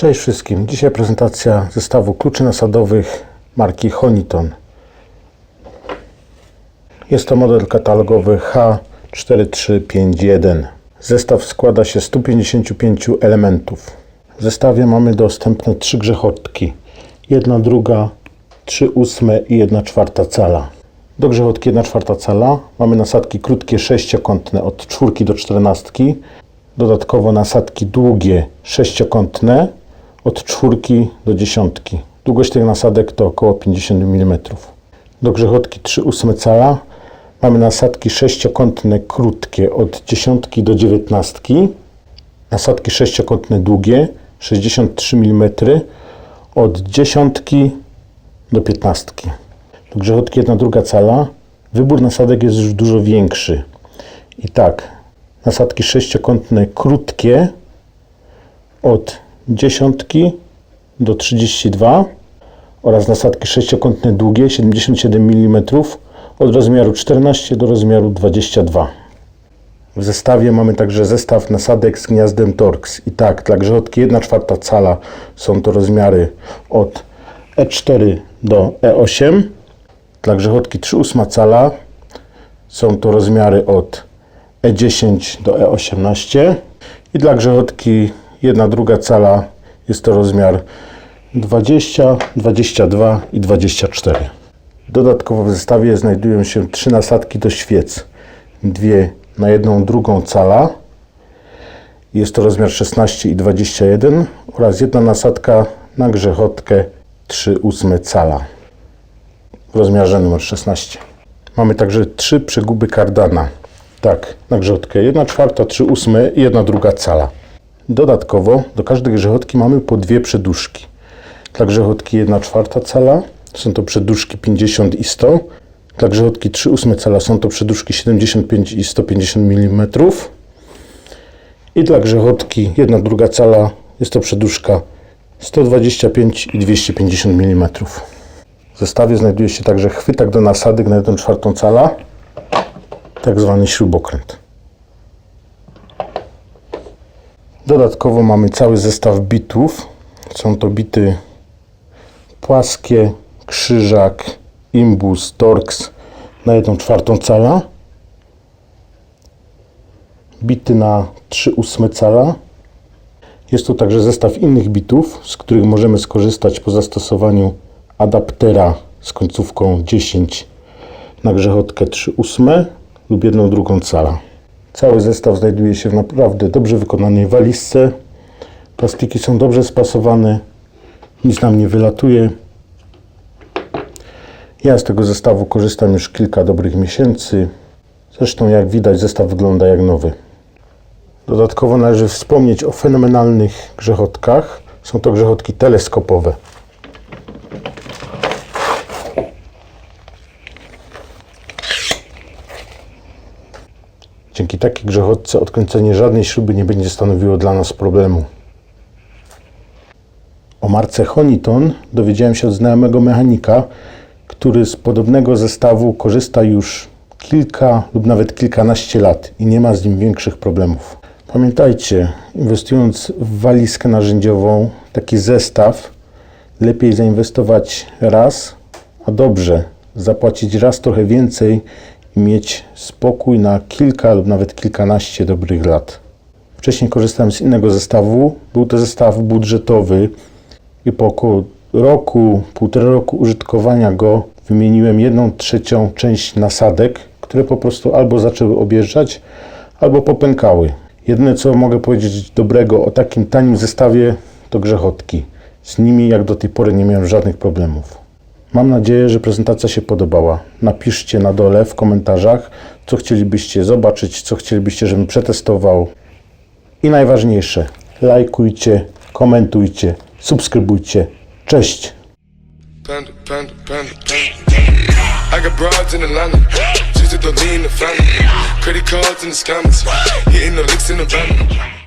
Cześć wszystkim. Dzisiaj prezentacja zestawu kluczy nasadowych marki Honiton. Jest to model katalogowy H4351. Zestaw składa się z 155 elementów. W zestawie mamy dostępne trzy grzechotki. Jedna druga, trzy ósme i jedna czwarta cala. Do grzechotki 1 czwarta cala mamy nasadki krótkie sześciokątne od czwórki do czternastki. Dodatkowo nasadki długie sześciokątne od czwórki do dziesiątki. Długość tych nasadek to około 50 mm. Do grzechotki 3 ósme cala mamy nasadki sześciokątne krótkie od dziesiątki do dziewiętnastki. Nasadki sześciokątne długie 63 mm od dziesiątki do piętnastki. Do grzechotki 1 druga cala wybór nasadek jest już dużo większy. I tak, nasadki sześciokątne krótkie od dziesiątki do 32 oraz nasadki sześciokątne długie 77 mm od rozmiaru 14 do rozmiaru 22. W zestawie mamy także zestaw nasadek z gniazdem Torx. I tak, dla grzechotki 1 czwarta cala są to rozmiary od E4 do E8. Dla grzechotki 3 ósma cala są to rozmiary od E10 do E18. I dla grzechotki 1 druga cala jest to rozmiar 20, 22 i 24. Dodatkowo w zestawie znajdują się trzy nasadki do świec. Dwie na jedną drugą cala. Jest to rozmiar 16 i 21 oraz jedna nasadka na grzechotkę 3 ósme cala w rozmiarze numer 16. Mamy także trzy przeguby kardana. Tak, na grzechotkę 1 czwarta, 3 ósme i 1 druga cala. Dodatkowo do każdej grzechotki mamy po dwie przeduszki. Dla grzechotki 1 czwarta cala są to przeduszki 50 i 100. Dla grzechotki 3 ósme cala są to przeduszki 75 i 150 mm. I dla grzechotki 1 druga cala jest to przeduszka 125 i 250 mm. W zestawie znajduje się także chwytak do nasadek na 1 czwartą cala, tak zwany śrubokręt. Dodatkowo mamy cały zestaw bitów. Są to bity płaskie, krzyżak, imbus, torx na 1 czwartą cala. Bity na 3 ósme cala. Jest to także zestaw innych bitów, z których możemy skorzystać po zastosowaniu adaptera z końcówką 10 na grzechotkę 3 ósme lub 1 drugą cala. Cały zestaw znajduje się w naprawdę dobrze wykonanej walizce. Plastiki są dobrze spasowane, nic nam nie wylatuje. Ja z tego zestawu korzystam już kilka dobrych miesięcy. Zresztą jak widać zestaw wygląda jak nowy. Dodatkowo należy wspomnieć o fenomenalnych grzechotkach. Są to grzechotki teleskopowe. Dzięki takiej grzechotce odkręcenie żadnej śruby nie będzie stanowiło dla nas problemu. O marce Honiton dowiedziałem się od znajomego mechanika, który z podobnego zestawu korzysta już kilka lub nawet kilkanaście lat i nie ma z nim większych problemów. Pamiętajcie, inwestując w walizkę narzędziową, taki zestaw, lepiej zainwestować raz, a dobrze, zapłacić raz trochę więcej mieć spokój na kilka lub nawet kilkanaście dobrych lat. Wcześniej korzystałem z innego zestawu. Był to zestaw budżetowy i po około roku, półtora roku użytkowania go wymieniłem jedną trzecią część nasadek, które po prostu albo zaczęły objeżdżać, albo popękały. Jedyne co mogę powiedzieć dobrego o takim tanim zestawie to grzechotki. Z nimi jak do tej pory nie miałem żadnych problemów. Mam nadzieję, że prezentacja się podobała. Napiszcie na dole w komentarzach, co chcielibyście zobaczyć, co chcielibyście, żebym przetestował. I najważniejsze, lajkujcie, komentujcie, subskrybujcie. Cześć! In. Credit cards and the scammers. Hitting the licks in the van.